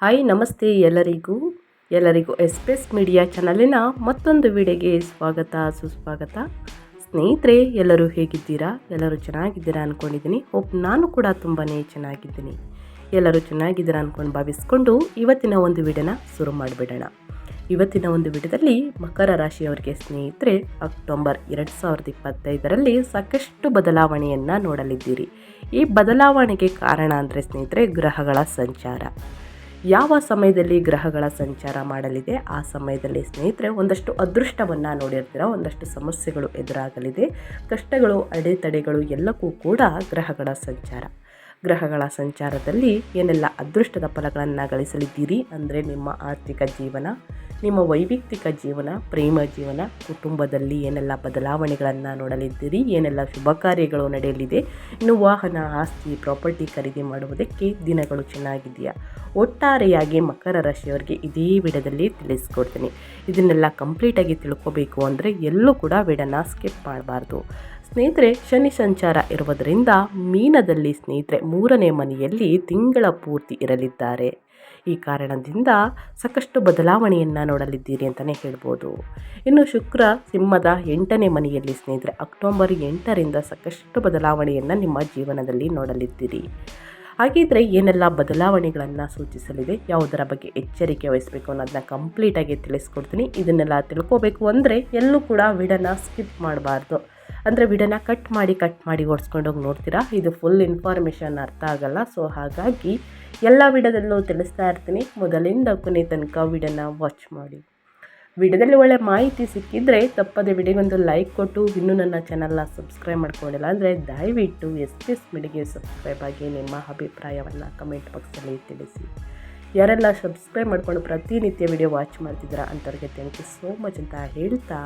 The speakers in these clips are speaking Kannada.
ಹಾಯ್, ನಮಸ್ತೆ ಎಲ್ಲರಿಗೂ. ಎಲ್ಲರಿಗೂ ಎಸ್ಪೆಸ್ ಮೀಡಿಯಾ ಚಾನಲಿನ ಮತ್ತೊಂದು ವಿಡಿಯೋಗೆ ಸ್ವಾಗತ, ಸುಸ್ವಾಗತ. ಸ್ನೇಹಿತರೆ, ಎಲ್ಲರೂ ಹೇಗಿದ್ದೀರಾ? ಎಲ್ಲರೂ ಚೆನ್ನಾಗಿದ್ದೀರಾ ಅಂದ್ಕೊಂಡಿದ್ದೀನಿ ಹೋಪ್ ನಾನು ಕೂಡ ತುಂಬಾ ಚೆನ್ನಾಗಿದ್ದೀನಿ. ಎಲ್ಲರೂ ಚೆನ್ನಾಗಿದ್ದೀರಾ ಅಂದ್ಕೊಂಡು ಭಾವಿಸ್ಕೊಂಡು ಇವತ್ತಿನ ಒಂದು ವಿಡಿಯೋನ ಶುರು ಮಾಡಿಬಿಡೋಣ. ಇವತ್ತಿನ ಒಂದು ವಿಡಿಯೋದಲ್ಲಿ ಮಕರ ರಾಶಿಯವರಿಗೆ ಸ್ನೇಹಿತರೆ, ಅಕ್ಟೋಬರ್ ಎರಡು ಸಾವಿರದ ಇಪ್ಪತ್ತೈದರಲ್ಲಿ ಸಾಕಷ್ಟು ಬದಲಾವಣೆಯನ್ನು ನೋಡಲಿದ್ದೀರಿ. ಈ ಬದಲಾವಣೆಗೆ ಕಾರಣ ಅಂದರೆ ಸ್ನೇಹಿತರೆ, ಗ್ರಹಗಳ ಸಂಚಾರ. ಯಾವ ಸಮಯದಲ್ಲಿ ಗ್ರಹಗಳ ಸಂಚಾರ ಮಾಡಲಿದೆ? ಆ ಸಮಯದಲ್ಲಿ ಸ್ನೇಹಿತರೆ, ಒಂದಷ್ಟು ಅದೃಷ್ಟವನ್ನು ನೋಡಿರ್ತೀರ, ಒಂದಷ್ಟು ಸಮಸ್ಯೆಗಳು ಎದುರಾಗಲಿದೆ. ಕಷ್ಟಗಳು, ಅಡೆತಡೆಗಳು ಎಲ್ಲಕ್ಕೂ ಕೂಡ ಗ್ರಹಗಳ ಸಂಚಾರ. ಗ್ರಹಗಳ ಸಂಚಾರದಲ್ಲಿ ಏನೆಲ್ಲ ಅದೃಷ್ಟದ ಫಲಗಳನ್ನು ಗಳಿಸಲಿದ್ದೀರಿ ಅಂದರೆ ನಿಮ್ಮ ಆರ್ಥಿಕ ಜೀವನ ನಿಮ್ಮ ವೈಯಕ್ತಿಕ ಜೀವನ, ಪ್ರೇಮ ಜೀವನ, ಕುಟುಂಬದಲ್ಲಿ ಏನೆಲ್ಲ ಬದಲಾವಣೆಗಳನ್ನು ನೋಡಲಿದ್ದೀರಿ, ಏನೆಲ್ಲ ಶುಭ ಕಾರ್ಯಗಳು ನಡೆಯಲಿದೆ, ಇನ್ನು ವಾಹನ, ಆಸ್ತಿ, ಪ್ರಾಪರ್ಟಿ ಖರೀದಿ ಮಾಡುವುದಕ್ಕೆ ದಿನಗಳು ಚೆನ್ನಾಗಿದೆಯಾ ಒಟ್ಟಾರೆಯಾಗಿ ಮಕರ ರಾಶಿಯವರಿಗೆ ಇದೇ ವಿಡದಲ್ಲಿ ತಿಳಿಸ್ಕೊಡ್ತೀನಿ. ಇದನ್ನೆಲ್ಲ ಕಂಪ್ಲೀಟಾಗಿ ತಿಳ್ಕೊಬೇಕು ಅಂದರೆ ಎಲ್ಲೂ ಕೂಡ ವಿಡನ ಸ್ಕಿಪ್ ಮಾಡಬಾರ್ದು. ಸ್ನೇಹಿತರೆ, ಶನಿ ಸಂಚಾರ ಇರುವುದರಿಂದ ಮೀನದಲ್ಲಿ ಸ್ನೇಹಿತರೆ ಮೂರನೇ ಮನೆಯಲ್ಲಿ ತಿಂಗಳ ಪೂರ್ತಿ ಇರಲಿದ್ದಾರೆ. ಈ ಕಾರಣದಿಂದ ಸಾಕಷ್ಟು ಬದಲಾವಣೆಯನ್ನು ನೋಡಲಿದ್ದೀರಿ ಅಂತಲೇ ಹೇಳ್ಬೋದು. ಇನ್ನು ಶುಕ್ರ ಸಿಂಹದ ಎಂಟನೇ ಮನೆಯಲ್ಲಿ ಸ್ನೇಹಿತರೆ, ಅಕ್ಟೋಬರ್ ಎಂಟರಿಂದ ಸಾಕಷ್ಟು ಬದಲಾವಣೆಯನ್ನು ನಿಮ್ಮ ಜೀವನದಲ್ಲಿ ನೋಡಲಿದ್ದೀರಿ. ಹಾಗಿದ್ರೆ ಏನೆಲ್ಲ ಬದಲಾವಣೆಗಳನ್ನು ಸೂಚಿಸಲಿದೆ, ಯಾವುದರ ಬಗ್ಗೆ ಎಚ್ಚರಿಕೆ ವಹಿಸಬೇಕು ಅನ್ನೋದನ್ನ ಕಂಪ್ಲೀಟಾಗಿ ತಿಳಿಸ್ಕೊಡ್ತೀನಿ. ಇದನ್ನೆಲ್ಲ ತಿಳ್ಕೋಬೇಕು ಅಂದರೆ ಎಲ್ಲೂ ಕೂಡ ವಿಡನ್ನು ಸ್ಕಿಪ್ ಮಾಡಬಾರ್ದು. ಅಂದರೆ ವಿಡಿಯೋನ ಕಟ್ ಮಾಡಿ ಕಟ್ ಮಾಡಿ ಓಡಿಸ್ಕೊಂಡೋಗಿ ನೋಡ್ತೀರಾ? ಇದು ಫುಲ್ ಇನ್ಫಾರ್ಮೇಷನ್ ಅರ್ಥ ಆಗಲ್ಲ. ಸೊ ಹಾಗಾಗಿ ಎಲ್ಲ ವಿಡದಲ್ಲೂ ತಿಳಿಸ್ತಾ ಇರ್ತೀನಿ. ಮೊದಲಿಂದ ಕೊನೆ ತನಕ ವಿಡಿಯೋನ ವಾಚ್ ಮಾಡಿ. ವಿಡಿಯೋದಲ್ಲಿ ಒಳ್ಳೆ ಮಾಹಿತಿ ಸಿಕ್ಕಿದರೆ ತಪ್ಪದೆ ವಿಡಿಯೋಗೊಂದು ಲೈಕ್ ಕೊಟ್ಟು, ಇನ್ನೂ ನನ್ನ ಚಾನಲ್ನ ಸಬ್ಸ್ಕ್ರೈಬ್ ಮಾಡ್ಕೊಂಡಿಲ್ಲ ಅಂದರೆ ದಯವಿಟ್ಟು ಎಸ್ ಪಿ ಎಸ್ ಮಿಡಿಗೆ ಸಬ್ಸ್ಕ್ರೈಬ್ ಆಗಿ ನಿಮ್ಮ ಅಭಿಪ್ರಾಯವನ್ನು ಕಮೆಂಟ್ ಬಾಕ್ಸಲ್ಲಿ ತಿಳಿಸಿ. ಯಾರೆಲ್ಲ ಸಬ್ಸ್ಕ್ರೈಬ್ ಮಾಡಿಕೊಂಡು ಪ್ರತಿನಿತ್ಯ ವಿಡಿಯೋ ವಾಚ್ ಮಾಡ್ತಿದ್ದೀರಾ ಅಂಥವ್ರಿಗೆ ಥ್ಯಾಂಕ್ ಯು ಸೋ ಮಚ್ ಅಂತ ಹೇಳ್ತಾ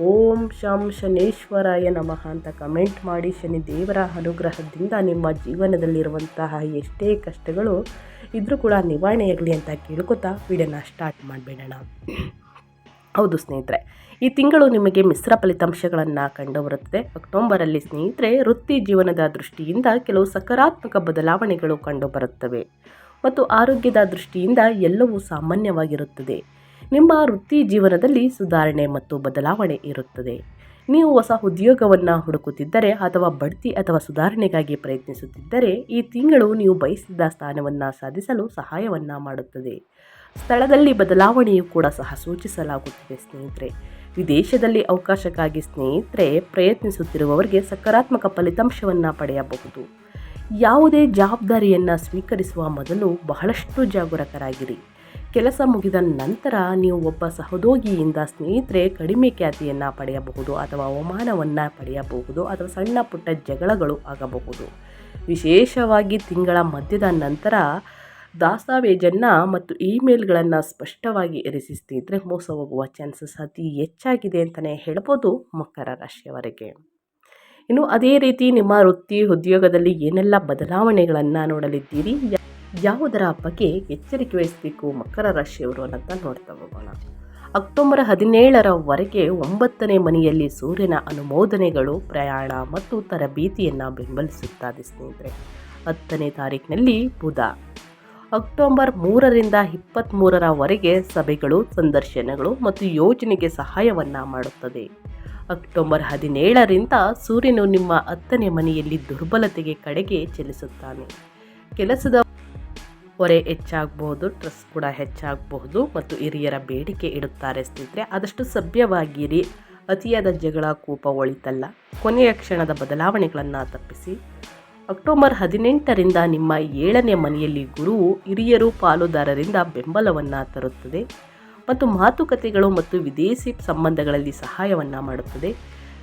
ಓಂ ಶಂ ಶನೇಶ್ವರಾಯ ನಮಃ ಅಂತ ಕಮೆಂಟ್ ಮಾಡಿ ಶನಿ ದೇವರ ಅನುಗ್ರಹದಿಂದ ನಿಮ್ಮ ಜೀವನದಲ್ಲಿರುವಂತಹ ಎಷ್ಟೇ ಕಷ್ಟಗಳು ಇದ್ರೂ ಕೂಡ ನಿವಾರಣೆಯಾಗಲಿ ಅಂತ ಕೇಳ್ಕೊತಾ ವಿಡಿಯೋನ ಸ್ಟಾರ್ಟ್ ಮಾಡಿಬಿಡೋಣ ಹೌದು ಸ್ನೇಹಿತರೆ, ಈ ತಿಂಗಳು ನಿಮಗೆ ಮಿಶ್ರ ಫಲಿತಾಂಶಗಳನ್ನು ಕಂಡುಬರುತ್ತದೆ. ಅಕ್ಟೋಬರಲ್ಲಿ ಸ್ನೇಹಿತರೆ, ವೃತ್ತಿ ಜೀವನದ ದೃಷ್ಟಿಯಿಂದ ಕೆಲವು ಸಕಾರಾತ್ಮಕ ಬದಲಾವಣೆಗಳು ಕಂಡುಬರುತ್ತವೆ. ಮತ್ತು ಆರೋಗ್ಯದ ದೃಷ್ಟಿಯಿಂದ ಎಲ್ಲವೂ ಸಾಮಾನ್ಯವಾಗಿರುತ್ತದೆ. ನಿಮ್ಮ ವೃತ್ತಿ ಜೀವನದಲ್ಲಿ ಸುಧಾರಣೆ ಮತ್ತು ಬದಲಾವಣೆ ಇರುತ್ತದೆ. ನೀವು ಹೊಸ ಉದ್ಯೋಗವನ್ನು ಹುಡುಕುತ್ತಿದ್ದರೆ ಅಥವಾ ಬಡ್ತಿ ಅಥವಾ ಸುಧಾರಣೆಗಾಗಿ ಪ್ರಯತ್ನಿಸುತ್ತಿದ್ದರೆ ಈ ತಿಂಗಳು ನೀವು ಬಯಸಿದ ಸ್ಥಾನವನ್ನು ಸಾಧಿಸಲು ಸಹಾಯವನ್ನು ಮಾಡುತ್ತದೆ. ಸ್ಥಳದಲ್ಲಿ ಬದಲಾವಣೆಯು ಕೂಡ ಸಹ ಸೂಚಿಸಲಾಗುತ್ತದೆ ಸ್ನೇಹಿತರೆ. ವಿದೇಶದಲ್ಲಿ ಅವಕಾಶಕ್ಕಾಗಿ ಸ್ನೇಹಿತರೆ ಪ್ರಯತ್ನಿಸುತ್ತಿರುವವರಿಗೆ ಸಕಾರಾತ್ಮಕ ಫಲಿತಾಂಶವನ್ನು ಪಡೆಯಬಹುದು. ಯಾವುದೇ ಜವಾಬ್ದಾರಿಯನ್ನು ಸ್ವೀಕರಿಸುವ ಮೊದಲು ಬಹಳಷ್ಟು ಜಾಗರೂಕರಾಗಿರಿ. ಕೆಲಸ ಮುಗಿದ ನಂತರ ನೀವು ಒಬ್ಬ ಸಹೋದ್ಯೋಗಿಯಿಂದ ಸ್ನೇಹಿತರೆ ಕಡಿಮೆ ಖ್ಯಾತಿಯನ್ನು ಪಡೆಯಬಹುದು ಅಥವಾ ಅವಮಾನವನ್ನು ಪಡೆಯಬಹುದು ಅಥವಾ ಸಣ್ಣ ಪುಟ್ಟ ಜಗಳಗಳು ಆಗಬಹುದು. ವಿಶೇಷವಾಗಿ ತಿಂಗಳ ಮಧ್ಯದ ನಂತರ ದಾಸ್ತಾವೇಜನ್ನು ಮತ್ತು ಇಮೇಲ್ಗಳನ್ನು ಸ್ಪಷ್ಟವಾಗಿ ಇರಿಸಿ ಸ್ನೇಹಿತರೆ ಮೋಸ ಹೋಗುವ ಚಾನ್ಸಸ್ ಅತಿ ಹೆಚ್ಚಾಗಿದೆ ಅಂತಲೇ ಹೇಳ್ಬೋದು ಮಕರ ರಾಶಿಯವರಿಗೆ. ಇನ್ನು ಅದೇ ರೀತಿ ನಿಮ್ಮ ವೃತ್ತಿ ಉದ್ಯೋಗದಲ್ಲಿ ಏನೆಲ್ಲ ಬದಲಾವಣೆಗಳನ್ನು ನೋಡಲಿದ್ದೀರಿ? ಯಾವುದರ ಬಗ್ಗೆ ಎಚ್ಚರಿಕೆ ವಹಿಸಬೇಕು ಮಕರ ರಾಶಿಯವರು ಅನ್ನೋದನ್ನ ನೋಡ್ತಾ ಹೋಗೋಣ. ಅಕ್ಟೋಬರ್ ಹದಿನೇಳರವರೆಗೆ ಒಂಬತ್ತನೇ ಮನೆಯಲ್ಲಿ ಸೂರ್ಯನ ಅನುಮೋದನೆಗಳು ಪ್ರಯಾಣ ಮತ್ತು ತರಬೇತಿಯನ್ನು ಬೆಂಬಲಿಸುತ್ತದೆ ಸ್ನೇಹಿತರೆ. ಹತ್ತನೇ ತಾರೀಕಿನಲ್ಲಿ ಬುಧ. ಅಕ್ಟೋಬರ್ ಮೂರರಿಂದ ಇಪ್ಪತ್ತ್ಮೂರರವರೆಗೆ ಸಭೆಗಳು, ಸಂದರ್ಶನಗಳು ಮತ್ತು ಯೋಜನೆಗೆ ಸಹಾಯವನ್ನು ಮಾಡುತ್ತದೆ. ಅಕ್ಟೋಬರ್ ಹದಿನೇಳರಿಂದ ಸೂರ್ಯನು ನಿಮ್ಮ ಹತ್ತನೇ ಮನೆಯಲ್ಲಿ ದುರ್ಬಲತೆಗೆ ಕಡೆಗೆ ಚಲಿಸುತ್ತಾನೆ. ಕೆಲಸದ ಹೊರೆ ಹೆಚ್ಚಾಗಬಹುದು ಟ್ರಸ್ ಕೂಡ ಹೆಚ್ಚಾಗಬಹುದು ಮತ್ತು ಹಿರಿಯರ ಬೇಡಿಕೆ ಇಡುತ್ತಾರೆ ಸ್ನೇಹಿತರೆ. ಆದಷ್ಟು ಸಭ್ಯವಾಗಿರಿ. ಅತಿಯಾದ ಜಗಳ, ಕೋಪ ಒಳಿತಲ್ಲ. ಕೊನೆಯ ಕ್ಷಣದ ಬದಲಾವಣೆಗಳನ್ನು ತಪ್ಪಿಸಿ. ಅಕ್ಟೋಬರ್ ಹದಿನೆಂಟರಿಂದ ನಿಮ್ಮ ಏಳನೇ ಮನೆಯಲ್ಲಿ ಗುರುವು ಹಿರಿಯರು ಪಾಲುದಾರರಿಂದ ಬೆಂಬಲವನ್ನು ತರುತ್ತದೆ ಮತ್ತು ಮಾತುಕತೆಗಳು ಮತ್ತು ವಿದೇಶಿ ಸಂಬಂಧಗಳಲ್ಲಿ ಸಹಾಯವನ್ನು ಮಾಡುತ್ತದೆ.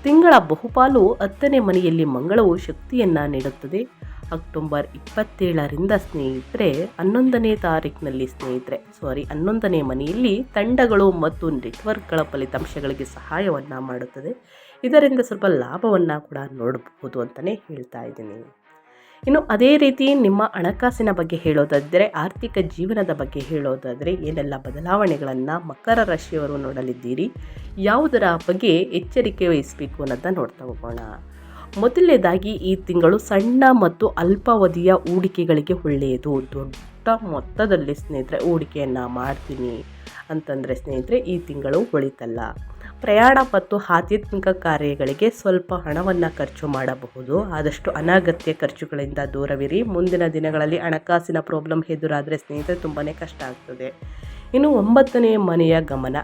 ತಿಂಗಳ ಬಹುಪಾಲು ಹತ್ತನೇ ಮನೆಯಲ್ಲಿ ಮಂಗಳವು ಶಕ್ತಿಯನ್ನು ನೀಡುತ್ತದೆ. ಅಕ್ಟೋಬರ್ ಇಪ್ಪತ್ತೇಳರಿಂದ ಸ್ನೇಹಿತರೆ, ಹನ್ನೊಂದನೇ ತಾರೀಕಿನಲ್ಲಿ ಸ್ನೇಹಿತರೆ ಸಾರಿ ಹನ್ನೊಂದನೇ ಮನೆಯಲ್ಲಿ ತಂಡಗಳು ಮತ್ತು ನೆಟ್ವರ್ಕ್ಗಳ ಫಲಿತಾಂಶಗಳಿಗೆ ಸಹಾಯವನ್ನ ಮಾಡುತ್ತದೆ. ಇದರಿಂದ ಸ್ವಲ್ಪ ಲಾಭವನ್ನು ಕೂಡ ನೋಡಬಹುದು ಅಂತಲೇ ಹೇಳ್ತಾ ಇದ್ದೀನಿ. ಇನ್ನು ಅದೇ ರೀತಿ ನಿಮ್ಮ ಹಣಕಾಸಿನ ಬಗ್ಗೆ ಹೇಳೋದಾದರೆ, ಆರ್ಥಿಕ ಜೀವನದ ಬಗ್ಗೆ ಹೇಳೋದಾದರೆ, ಏನೆಲ್ಲ ಬದಲಾವಣೆಗಳನ್ನು ಮಕರ ರಾಶಿಯವರು ನೋಡಲಿದ್ದೀರಿ? ಯಾವುದರ ಬಗ್ಗೆ ಎಚ್ಚರಿಕೆ ವಹಿಸಬೇಕು ಅನ್ನೋದನ್ನ ನೋಡ್ತಾ ಹೋಗೋಣ. ಮೊದಲನೇದಾಗಿ ಈ ತಿಂಗಳು ಸಣ್ಣ ಮತ್ತು ಅಲ್ಪಾವಧಿಯ ಹೂಡಿಕೆಗಳಿಗೆ ಒಳ್ಳೆಯದು. ದೊಡ್ಡ ಮೊತ್ತದಲ್ಲಿ ಸ್ನೇಹಿತರೆ, ಹೂಡಿಕೆಯನ್ನು ಮಾಡ್ತೀನಿ ಅಂತಂದರೆ ಸ್ನೇಹಿತರೆ, ಈ ತಿಂಗಳು ಒಳಿತಲ್ಲ ಪ್ರಯಾಣ ಮತ್ತು ಆಧ್ಯಾತ್ಮಿಕ ಕಾರ್ಯಗಳಿಗೆ ಸ್ವಲ್ಪ ಹಣವನ್ನು ಖರ್ಚು ಮಾಡಬಹುದು. ಆದಷ್ಟು ಅನಗತ್ಯ ಖರ್ಚುಗಳಿಂದ ದೂರವಿರಿ. ಮುಂದಿನ ದಿನಗಳಲ್ಲಿ ಹಣಕಾಸಿನ ಪ್ರಾಬ್ಲಮ್ ಎದುರಾದರೆ ಸ್ನೇಹಿತರೆ ತುಂಬಾ ಕಷ್ಟ ಆಗ್ತದೆ. ಇನ್ನು ಒಂಬತ್ತನೇ ಮನೆಯ ಗಮನ.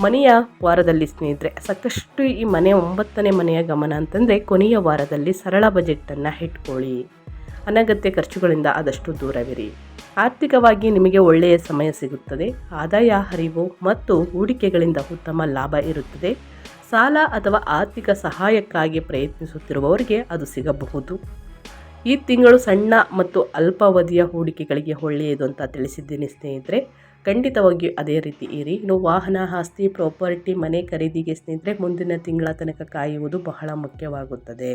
ಮನೆಯ ವಾರದಲ್ಲಿ ಸ್ನೇಹಿತರೆ, ಸಾಕಷ್ಟು ಈ ಮನೆ ಒಂಬತ್ತನೇ ಮನೆಯ ಗಮನ ಅಂತಂದರೆ ಕೊನೆಯ ವಾರದಲ್ಲಿ ಸರಳ ಬಜೆಟನ್ನು ಇಟ್ಕೊಳ್ಳಿ. ಅನಗತ್ಯ ಖರ್ಚುಗಳಿಂದ ಆದಷ್ಟು ದೂರವಿರಿ. ಆರ್ಥಿಕವಾಗಿ ನಿಮಗೆ ಒಳ್ಳೆಯ ಸಮಯ ಸಿಗುತ್ತದೆ. ಆದಾಯ, ಹರಿವು ಮತ್ತು ಹೂಡಿಕೆಗಳಿಂದ ಉತ್ತಮ ಲಾಭ ಇರುತ್ತದೆ. ಸಾಲ ಅಥವಾ ಆರ್ಥಿಕ ಸಹಾಯಕ್ಕಾಗಿ ಪ್ರಯತ್ನಿಸುತ್ತಿರುವವರಿಗೆ ಅದು ಸಿಗಬಹುದು. ಈ ತಿಂಗಳು ಸಣ್ಣ ಮತ್ತು ಅಲ್ಪಾವಧಿಯ ಹೂಡಿಕೆಗಳಿಗೆ ಒಳ್ಳೆಯದು ಅಂತ ತಿಳಿಸಿದ್ದೀನಿ ಸ್ನೇಹಿತರೆ. ಖಂಡಿತವಾಗಿಯೂ ಅದೇ ರೀತಿ ಇರಿ. ಇನ್ನು ವಾಹನ ಆಸ್ತಿ, ಪ್ರಾಪರ್ಟಿ, ಮನೆ ಖರೀದಿಗೆ ಸ್ನೇಹಿತರೆ, ಮುಂದಿನ ತಿಂಗಳ ತನಕ ಕಾಯುವುದು ಬಹಳ ಮುಖ್ಯವಾಗುತ್ತದೆ.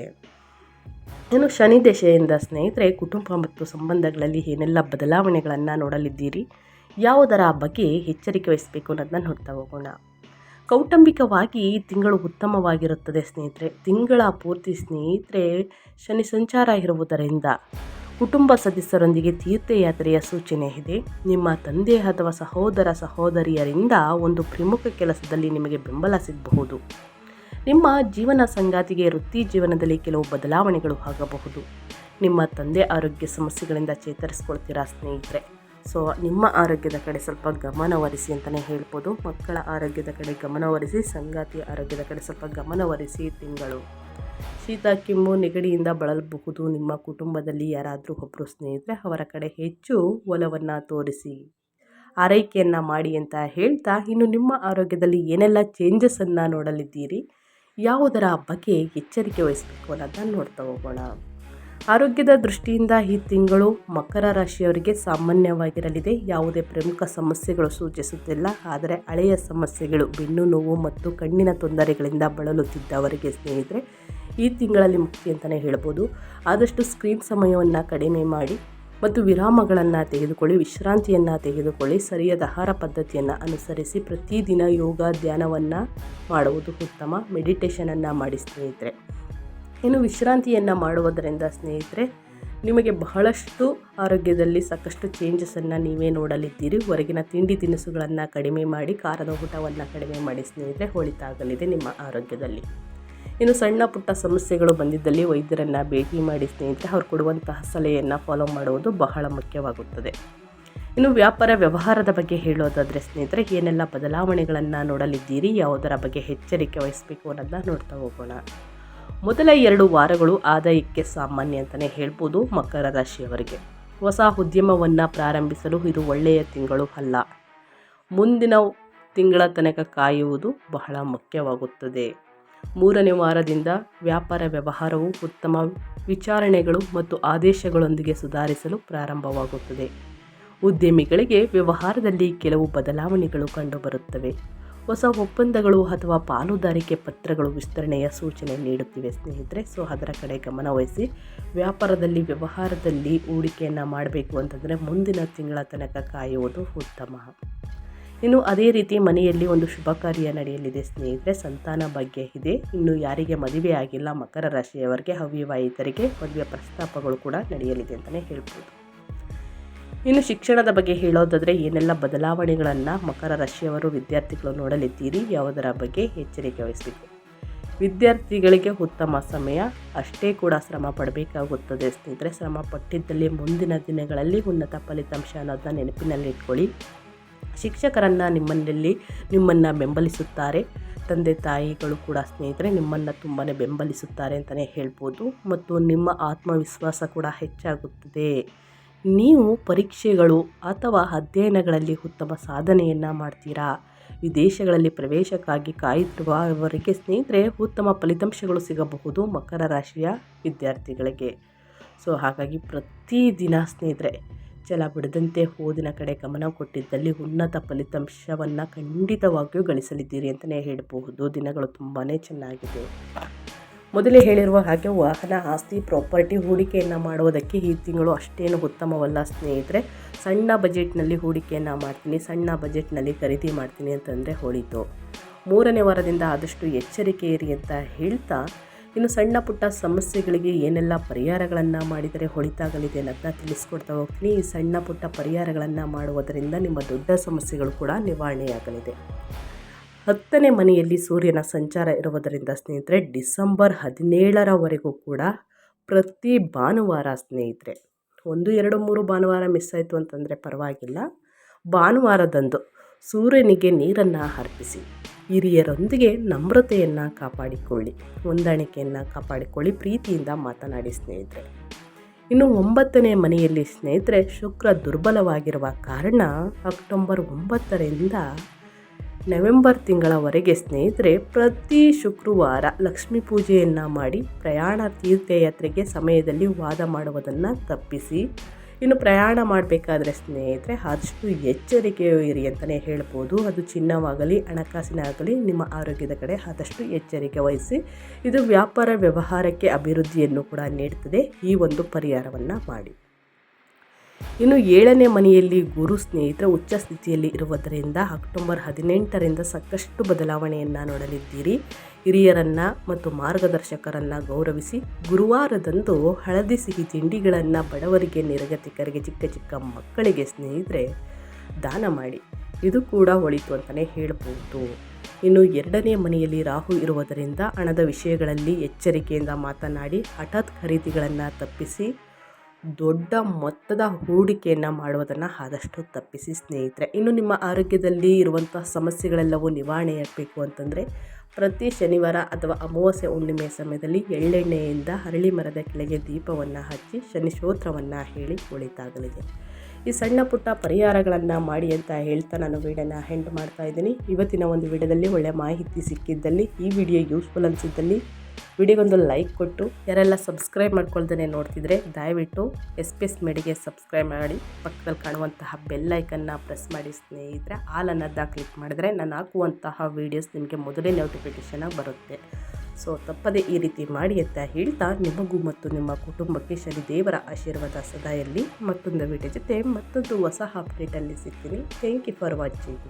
ಇನ್ನು ಶನಿ ದಶೆಯಿಂದ ಸ್ನೇಹಿತರೆ, ಕುಟುಂಬ ಮತ್ತು ಸಂಬಂಧಗಳಲ್ಲಿ ಏನೆಲ್ಲ ಬದಲಾವಣೆಗಳನ್ನು ನೋಡಲಿದ್ದೀರಿ? ಯಾವುದರ ಬಗ್ಗೆ ಎಚ್ಚರಿಕೆ ವಹಿಸಬೇಕು ಅನ್ನೋದನ್ನ ನೋಡ್ತಾ ಹೋಗೋಣ. ಕೌಟುಂಬಿಕವಾಗಿ ಈ ತಿಂಗಳು ಉತ್ತಮವಾಗಿರುತ್ತದೆ ಸ್ನೇಹಿತರೆ. ತಿಂಗಳ ಪೂರ್ತಿ ಸ್ನೇಹಿತರೆ, ಶನಿ ಸಂಚಾರ ಇರುವುದರಿಂದ ಕುಟುಂಬ ಸದಸ್ಯರೊಂದಿಗೆ ತೀರ್ಥಯಾತ್ರೆಯ ಸೂಚನೆ ಇದೆ. ನಿಮ್ಮ ತಂದೆ ಅಥವಾ ಸಹೋದರ, ಸಹೋದರಿಯರಿಂದ ಒಂದು ಪ್ರಮುಖ ಕೆಲಸದಲ್ಲಿ ನಿಮಗೆ ಬೆಂಬಲ ಸಿಗಬಹುದು. ನಿಮ್ಮ ಜೀವನ ಸಂಗಾತಿಗೆ ವೃತ್ತಿ ಜೀವನದಲ್ಲಿ ಕೆಲವು ಬದಲಾವಣೆಗಳು ಆಗಬಹುದು. ನಿಮ್ಮ ತಂದೆ ಆರೋಗ್ಯ ಸಮಸ್ಯೆಗಳಿಂದ ಚೇತರಿಸಿಕೊಳ್ತೀರಾ ಸ್ನೇಹಿತರೆ? ಸೊ ನಿಮ್ಮ ಆರೋಗ್ಯದ ಕಡೆ ಸ್ವಲ್ಪ ಗಮನವರಿಸಿ ಅಂತಲೇ ಹೇಳ್ಬೋದು. ಮಕ್ಕಳ ಆರೋಗ್ಯದ ಕಡೆ ಗಮನವರಿಸಿ ಸಂಗಾತಿಯ ಆರೋಗ್ಯದ ಕಡೆ ಸ್ವಲ್ಪ ಗಮನವರಿಸಿ ತಿಂಗಳು. ಶೀತ, ಕೆಮ್ಮು, ನೆಗಡಿಯಿಂದ ಬಳಲಬಹುದು. ನಿಮ್ಮ ಕುಟುಂಬದಲ್ಲಿ ಯಾರಾದರೂ ಒಬ್ಬರು ಸ್ನೇಹಿತರೆ, ಅವರ ಕಡೆ ಹೆಚ್ಚು ಒಲವನ್ನು ತೋರಿಸಿ, ಆರೈಕೆಯನ್ನು ಮಾಡಿ ಅಂತ ಹೇಳ್ತಾ, ಇನ್ನು ನಿಮ್ಮ ಆರೋಗ್ಯದಲ್ಲಿ ಏನೆಲ್ಲ ಚೇಂಜಸನ್ನು ನೋಡಲಿದ್ದೀರಿ, ಯಾವುದರ ಬಗ್ಗೆ ಎಚ್ಚರಿಕೆ ವಹಿಸಬೇಕು ಅನ್ನೋದನ್ನು ನೋಡ್ತಾ ಹೋಗೋಣ. ಆರೋಗ್ಯದ ದೃಷ್ಟಿಯಿಂದ ಈ ತಿಂಗಳು ಮಕರ ರಾಶಿಯವರಿಗೆ ಸಾಮಾನ್ಯವಾಗಿರಲಿದೆ. ಯಾವುದೇ ಪ್ರಮುಖ ಸಮಸ್ಯೆಗಳು ಸೂಚಿಸುತ್ತಿಲ್ಲ. ಆದರೆ ಹಳೆಯ ಸಮಸ್ಯೆಗಳು ಬೆನ್ನು ನೋವು ಮತ್ತು ಕಣ್ಣಿನ ತೊಂದರೆಗಳಿಂದ ಬಳಲುತ್ತಿದ್ದವರಿಗೆ ಸ್ನೇಹಿತರೆ, ಈ ತಿಂಗಳಲ್ಲಿ ಮುಕ್ತಿ ಅಂತಲೇ ಹೇಳ್ಬೋದು. ಆದಷ್ಟು ಸ್ಕ್ರೀನ್ ಸಮಯವನ್ನು ಕಡಿಮೆ ಮಾಡಿ ಮತ್ತು ವಿರಾಮಗಳನ್ನು ತೆಗೆದುಕೊಳ್ಳಿ, ವಿಶ್ರಾಂತಿಯನ್ನು ತೆಗೆದುಕೊಳ್ಳಿ, ಸರಿಯಾದ ಆಹಾರ ಪದ್ಧತಿಯನ್ನು ಅನುಸರಿಸಿ ಪ್ರತಿದಿನ ಯೋಗ ಧ್ಯಾನವನ್ನು ಮಾಡುವುದು ಉತ್ತಮ. ಮೆಡಿಟೇಷನನ್ನು ಮಾಡಿ ಸ್ನೇಹಿತರೆ. ಇನ್ನು ವಿಶ್ರಾಂತಿಯನ್ನು ಮಾಡುವುದರಿಂದ ಸ್ನೇಹಿತರೆ, ನಿಮಗೆ ಬಹಳಷ್ಟು ಆರೋಗ್ಯದಲ್ಲಿ ಸಾಕಷ್ಟು ಚೇಂಜಸನ್ನು ನೀವೇ ನೋಡಲಿದ್ದೀರಿ. ಹೊರಗಿನ ತಿಂಡಿ ತಿನಿಸುಗಳನ್ನು ಕಡಿಮೆ ಮಾಡಿ, ಖಾರದ ಊಟವನ್ನು ಕಡಿಮೆ ಮಾಡಿ ಸ್ನೇಹಿತರೆ, ಹೊಳಿತಾಗಲಿದೆ ನಿಮ್ಮ ಆರೋಗ್ಯದಲ್ಲಿ. ಇನ್ನು ಸಣ್ಣ ಪುಟ್ಟ ಸಮಸ್ಯೆಗಳು ಬಂದಿದ್ದಲ್ಲಿ ವೈದ್ಯರನ್ನು ಭೇಟಿ ಮಾಡಿ ಸ್ನೇಹಿತರೆ, ಅವ್ರು ಕೊಡುವಂತಹ ಸಲಹೆಯನ್ನು ಫಾಲೋ ಮಾಡುವುದು ಬಹಳ ಮುಖ್ಯವಾಗುತ್ತದೆ. ಇನ್ನು ವ್ಯಾಪಾರ ವ್ಯವಹಾರದ ಬಗ್ಗೆ ಹೇಳೋದಾದರೆ ಸ್ನೇಹಿತರೆ, ಏನೆಲ್ಲ ಬದಲಾವಣೆಗಳನ್ನು ನೋಡಲಿದ್ದೀರಿ, ಯಾವುದರ ಬಗ್ಗೆ ಎಚ್ಚರಿಕೆ ವಹಿಸಬೇಕು ಅನ್ನೋದನ್ನ ನೋಡ್ತಾ ಹೋಗೋಣ. ಮೊದಲ ಎರಡು ವಾರಗಳು ಆದಾಯಕ್ಕೆ ಸಾಮಾನ್ಯ ಅಂತಲೇ ಹೇಳ್ಬೋದು ಮಕರ ರಾಶಿಯವರಿಗೆ. ಹೊಸ ಉದ್ಯಮವನ್ನು ಪ್ರಾರಂಭಿಸಲು ಇದು ಒಳ್ಳೆಯ ತಿಂಗಳು ಅಲ್ಲ. ಮುಂದಿನ ತಿಂಗಳ ತನಕ ಕಾಯುವುದು ಬಹಳ ಮುಖ್ಯವಾಗುತ್ತದೆ. ಮೂರನೇ ವಾರದಿಂದ ವ್ಯಾಪಾರ ವ್ಯವಹಾರವು ಉತ್ತಮ ವಿಚಾರಣೆಗಳು ಮತ್ತು ಆದೇಶಗಳೊಂದಿಗೆ ಸುಧಾರಿಸಲು ಪ್ರಾರಂಭವಾಗುತ್ತದೆ. ಉದ್ಯಮಿಗಳಿಗೆ ವ್ಯವಹಾರದಲ್ಲಿ ಕೆಲವು ಬದಲಾವಣೆಗಳು ಕಂಡುಬರುತ್ತವೆ. ಹೊಸ ಒಪ್ಪಂದಗಳು ಅಥವಾ ಪಾಲುದಾರಿಕೆ ಪತ್ರಗಳು ವಿಸ್ತರಣೆಯ ಸೂಚನೆ ನೀಡುತ್ತಿವೆ ಸ್ನೇಹಿತರೆ. ಸೊ, ಅದರ ಕಡೆ ಗಮನವಹಿಸಿ ವ್ಯಾಪಾರದಲ್ಲಿ, ವ್ಯವಹಾರದಲ್ಲಿ ಹೂಡಿಕೆಯನ್ನು ಮಾಡಬೇಕು ಅಂತಂದರೆ ಮುಂದಿನ ತಿಂಗಳ ತನಕ ಕಾಯುವುದು ಉತ್ತಮ. ಇನ್ನು ಅದೇ ರೀತಿ ಮನೆಯಲ್ಲಿ ಒಂದು ಶುಭ ಕಾರ್ಯ ನಡೆಯಲಿದೆ ಸ್ನೇಹಿತರೆ. ಸಂತಾನ ಬಗ್ಗೆ ಇದೆ. ಇನ್ನು ಯಾರಿಗೆ ಮದುವೆ ಆಗಿಲ್ಲ, ಮಕರ ರಾಶಿಯವರಿಗೆ ಅವಿವಾಹಿತರಿಗೆ ಮದುವೆ ಪ್ರಸ್ತಾಪಗಳು ಕೂಡ ನಡೆಯಲಿದೆ ಅಂತಲೇ ಹೇಳ್ಬೋದು. ಇನ್ನು ಶಿಕ್ಷಣದ ಬಗ್ಗೆ ಹೇಳೋದಾದರೆ ಏನೆಲ್ಲ ಬದಲಾವಣೆಗಳನ್ನು ಮಕರ ರಾಶಿಯವರು ವಿದ್ಯಾರ್ಥಿಗಳು ನೋಡಲಿದ್ದೀರಿ ಯಾವುದರ ಬಗ್ಗೆ ಎಚ್ಚರಿಕೆ ವಹಿಸಬೇಕು? ವಿದ್ಯಾರ್ಥಿಗಳಿಗೆ ಉತ್ತಮ ಸಮಯ, ಅಷ್ಟೇ ಕೂಡ ಶ್ರಮ ಪಡಬೇಕಾಗುತ್ತದೆ. ಸ್ನೇಹಿತರೆ, ಶ್ರಮ ಪಟ್ಟಿದ್ದಲ್ಲಿ ಮುಂದಿನ ದಿನಗಳಲ್ಲಿ ಉನ್ನತ ಫಲಿತಾಂಶ ಅನ್ನೋದನ್ನ ನೆನಪಿನಲ್ಲಿಟ್ಕೊಳ್ಳಿ ಶಿಕ್ಷಕರನ್ನು ನಿಮ್ಮಲ್ಲಿ, ನಿಮ್ಮನ್ನು ಬೆಂಬಲಿಸುತ್ತಾರೆ. ತಂದೆ, ತಾಯಿಗಳು ಕೂಡ ಸ್ನೇಹಿತರೆ, ನಿಮ್ಮನ್ನು ತುಂಬಾ ಬೆಂಬಲಿಸುತ್ತಾರೆ ಅಂತಲೇ ಹೇಳ್ಬೋದು. ಮತ್ತು ನಿಮ್ಮ ಆತ್ಮವಿಶ್ವಾಸ ಕೂಡ ಹೆಚ್ಚಾಗುತ್ತದೆ. ನೀವು ಪರೀಕ್ಷೆಗಳು ಅಥವಾ ಅಧ್ಯಯನಗಳಲ್ಲಿ ಉತ್ತಮ ಸಾಧನೆಯನ್ನು ಮಾಡ್ತೀರಾ? ವಿದೇಶಗಳಲ್ಲಿ ಪ್ರವೇಶಕ್ಕಾಗಿ ಕಾಯುತ್ತಿರುವವರಿಗೆ ಸ್ನೇಹಿತರೆ, ಉತ್ತಮ ಫಲಿತಾಂಶಗಳು ಸಿಗಬಹುದು ಮಕರ ರಾಶಿಯ ವಿದ್ಯಾರ್ಥಿಗಳಿಗೆ. ಸೊ, ಹಾಗಾಗಿ ಪ್ರತಿದಿನ ಸ್ನೇಹಿತರೆ, ಛಲ ಬಿಡದಂತೆ ಓದಿನ ಕಡೆ ಗಮನ ಕೊಟ್ಟಿದ್ದಲ್ಲಿ ಉನ್ನತ ಫಲಿತಾಂಶವನ್ನು ಖಂಡಿತವಾಗಿಯೂ ಗಳಿಸಲಿದ್ದೀರಿ ಅಂತಲೇ ಹೇಳಬಹುದು. ದಿನಗಳು ತುಂಬಾ ಚೆನ್ನಾಗಿದೆ. ಮೊದಲೇ ಹೇಳಿರುವ ಹಾಗೆ ವಾಹನ ಆಸ್ತಿ, ಪ್ರಾಪರ್ಟಿ ಹೂಡಿಕೆಯನ್ನು ಮಾಡುವುದಕ್ಕೆ ಈ ತಿಂಗಳು ಅಷ್ಟೇನು ಉತ್ತಮವಲ್ಲ ಸ್ನೇಹಿತರೆ. ಸಣ್ಣ ಬಜೆಟ್ನಲ್ಲಿ ಹೂಡಿಕೆಯನ್ನು ಮಾಡ್ತೀನಿ, ಸಣ್ಣ ಬಜೆಟ್ನಲ್ಲಿ ಖರೀದಿ ಮಾಡ್ತೀನಿ ಅಂತಂದರೆ ಹೊಳಿತು. ಮೂರನೇ ವಾರದಿಂದ ಆದಷ್ಟು ಎಚ್ಚರಿಕೆ ಇರಿ ಅಂತ ಹೇಳ್ತಾ, ಇನ್ನು ಸಣ್ಣ ಪುಟ್ಟ ಸಮಸ್ಯೆಗಳಿಗೆ ಏನೆಲ್ಲ ಪರಿಹಾರಗಳನ್ನು ಮಾಡಿದರೆ ಹೊಳಿತಾಗಲಿದೆ ಅನ್ನೋದನ್ನ ತಿಳಿಸ್ಕೊಡ್ತಾ ಹೋಗ್ತೀನಿ. ಈ ಸಣ್ಣ ಪುಟ್ಟ ಪರಿಹಾರಗಳನ್ನು ಮಾಡುವುದರಿಂದ ನಿಮ್ಮ ದೊಡ್ಡ ಸಮಸ್ಯೆಗಳು ಕೂಡ ನಿವಾರಣೆಯಾಗಲಿದೆ. ಹತ್ತನೇ ಮನೆಯಲ್ಲಿ ಸೂರ್ಯನ ಸಂಚಾರ ಇರುವುದರಿಂದ ಸ್ನೇಹಿತರೆ, ಡಿಸೆಂಬರ್ ಹದಿನೇಳರವರೆಗೂ ಕೂಡ ಪ್ರತಿ ಭಾನುವಾರ ಸ್ನೇಹಿತರೆ, ಒಂದು, ಎರಡು, ಮೂರು ಭಾನುವಾರ ಮಿಸ್ ಆಯಿತು ಅಂತಂದರೆ ಪರವಾಗಿಲ್ಲ. ಭಾನುವಾರದಂದು ಸೂರ್ಯನಿಗೆ ನೀರನ್ನು ಅರ್ಪಿಸಿ, ಹಿರಿಯರೊಂದಿಗೆ ನಮ್ರತೆಯನ್ನು ಕಾಪಾಡಿಕೊಳ್ಳಿ, ಹೊಂದಾಣಿಕೆಯನ್ನು ಕಾಪಾಡಿಕೊಳ್ಳಿ, ಪ್ರೀತಿಯಿಂದ ಮಾತನಾಡಿ ಸ್ನೇಹಿತರೆ. ಇನ್ನು ಒಂಬತ್ತನೇ ಮನೆಯಲ್ಲಿ ಸ್ನೇಹಿತರೆ, ಶುಕ್ರ ದುರ್ಬಲವಾಗಿರುವ ಕಾರಣ ಅಕ್ಟೋಬರ್ ಒಂಬತ್ತರಿಂದ ನವೆಂಬರ್ ತಿಂಗಳವರೆಗೆ ಸ್ನೇಹಿತರೆ, ಪ್ರತಿ ಶುಕ್ರವಾರ ಲಕ್ಷ್ಮೀ ಪೂಜೆಯನ್ನು ಮಾಡಿ ಪ್ರಯಾಣ ತೀರ್ಥಯಾತ್ರೆಗೆ ಸಮಯದಲ್ಲಿ ವಾದ ಮಾಡುವುದನ್ನು ತಪ್ಪಿಸಿ. ಇನ್ನು ಪ್ರಯಾಣ ಮಾಡಬೇಕಾದ್ರೆ ಸ್ನೇಹಿತರೆ, ಆದಷ್ಟು ಎಚ್ಚರಿಕೆಯೂ ಇರಿ ಅಂತಲೇ ಹೇಳ್ಬೋದು. ಅದು ಚಿನ್ನವಾಗಲಿ ಹಣಕಾಸಿನ ಆಗಲಿ ನಿಮ್ಮ ಆರೋಗ್ಯದ ಕಡೆ ಆದಷ್ಟು ಎಚ್ಚರಿಕೆ ವಹಿಸಿ. ಇದು ವ್ಯಾಪಾರ ವ್ಯವಹಾರಕ್ಕೆ ಅಭಿವೃದ್ಧಿಯನ್ನು ಕೂಡ ನೀಡ್ತದೆ. ಈ ಒಂದು ಪರಿಹಾರವನ್ನು ಮಾಡಿ. ಇನ್ನು ಏಳನೇ ಮನೆಯಲ್ಲಿ ಗುರು ಸ್ನೇಹಿತರ ಉಚ್ಚ ಸ್ಥಿತಿಯಲ್ಲಿ ಇರುವುದರಿಂದ ಅಕ್ಟೋಬರ್ ಹದಿನೆಂಟರಿಂದ ಸಾಕಷ್ಟು ಬದಲಾವಣೆಯನ್ನು ನೋಡಲಿದ್ದೀರಿ. ಹಿರಿಯರನ್ನು ಮತ್ತು ಮಾರ್ಗದರ್ಶಕರನ್ನು ಗೌರವಿಸಿ ಗುರುವಾರದಂದು ಹಳದಿ ಸಿಹಿ ತಿಂಡಿಗಳನ್ನು ಬಡವರಿಗೆ, ನಿರಗತಿಕರಿಗೆ, ಚಿಕ್ಕ ಚಿಕ್ಕ ಮಕ್ಕಳಿಗೆ ಸ್ನೇಹಿತರೆ ದಾನ ಮಾಡಿ. ಇದು ಕೂಡ ಒಳಿತು ಅಂತಲೇ ಹೇಳ್ಬೋದು. ಇನ್ನು ಎರಡನೇ ಮನೆಯಲ್ಲಿ ರಾಹು ಇರುವುದರಿಂದ ಹಣದ ವಿಷಯಗಳಲ್ಲಿ ಎಚ್ಚರಿಕೆಯಿಂದ ಮಾತನಾಡಿ ಹಠಾತ್ ಖರೀದಿಗಳನ್ನು ತಪ್ಪಿಸಿ ದೊಡ್ಡ ಮೊತ್ತದ ಹೂಡಿಕೆಯನ್ನು ಮಾಡುವುದನ್ನು ಆದಷ್ಟು ತಪ್ಪಿಸಿ ಸ್ನೇಹಿತರೆ. ಇನ್ನು ನಿಮ್ಮ ಆರೋಗ್ಯದಲ್ಲಿ ಇರುವಂತಹ ಸಮಸ್ಯೆಗಳೆಲ್ಲವೂ ನಿವಾರಣೆಯಾಗಬೇಕು ಅಂತಂದರೆ, ಪ್ರತಿ ಶನಿವಾರ ಅಥವಾ ಅಮಾವಾಸ್ಯೆ ಹುಣ್ಣಿಮೆಯ ಸಮಯದಲ್ಲಿ ಎಳ್ಳೆಣ್ಣೆಯಿಂದ ಹರಳಿ ಮರದ ಕೆಳಗೆ ದೀಪವನ್ನು ಹಚ್ಚಿ ಶನಿ ಶೋತ್ರವನ್ನು ಹೇಳಿ ಕುಳಿತಾಗಲಿದೆ ಈ ಸಣ್ಣ ಪುಟ್ಟ ಪರಿಹಾರಗಳನ್ನು ಮಾಡಿ ಅಂತ ಹೇಳ್ತಾ ನಾನು ವೀಡಿಯೋನ ಹೆಂಡ್ ಮಾಡ್ತಾ ಇದ್ದೀನಿ. ಇವತ್ತಿನ ಒಂದು ವಿಡಿಯೋದಲ್ಲಿ ಒಳ್ಳೆಯ ಮಾಹಿತಿ ಸಿಕ್ಕಿದ್ದಲ್ಲಿ, ಈ ವಿಡಿಯೋ ಯೂಸ್ಫುಲ್ ಅನಿಸಿದ್ದಲ್ಲಿ ವಿಡಿಯೋಗೊಂದು ಲೈಕ್ ಕೊಟ್ಟು ಯಾರೆಲ್ಲ ಸಬ್ಸ್ಕ್ರೈಬ್ ಮಾಡ್ಕೊಳ್ದೇ ನೋಡ್ತಿದ್ರೆ ದಯವಿಟ್ಟು ಎಸ್ ಪಿ ಎಸ್ ಮೆಡಿಗೆ ಸಬ್ಸ್ಕ್ರೈಬ್ ಮಾಡಿ ಪಕ್ಕದಲ್ಲಿ ಕಾಣುವಂತಹ ಬೆಲ್ಲೈಕನ್ನ ಪ್ರೆಸ್ ಮಾಡಿ ಸ್ನೇಹಿತರೆ, ಆಲ್ ಕ್ಲಿಕ್ ಮಾಡಿದ್ರೆ ನಾನು ಹಾಕುವಂತಹ ವೀಡಿಯೋಸ್ ನಿಮಗೆ ಮೊದಲೇ ನೋಟಿಫಿಕೇಷನಾಗಿ ಬರುತ್ತೆ. ಸೊ ತಪ್ಪದೇ ಈ ರೀತಿ ಮಾಡಿ ಅಂತ ಹೇಳ್ತಾ ನಿಮಗೂ ಮತ್ತು ನಿಮ್ಮ ಕುಟುಂಬಕ್ಕೆ ಶನಿ ದೇವರ ಆಶೀರ್ವಾದ ಸದಾ ಇರಲಿ. ಮತ್ತೊಂದು ವಿಡಿಯೋ ಜೊತೆ ಮತ್ತೊಂದು ಹೊಸ ಅಪ್ಡೇಟಲ್ಲಿ ಸಿಗ್ತೀನಿ. Thank you for watching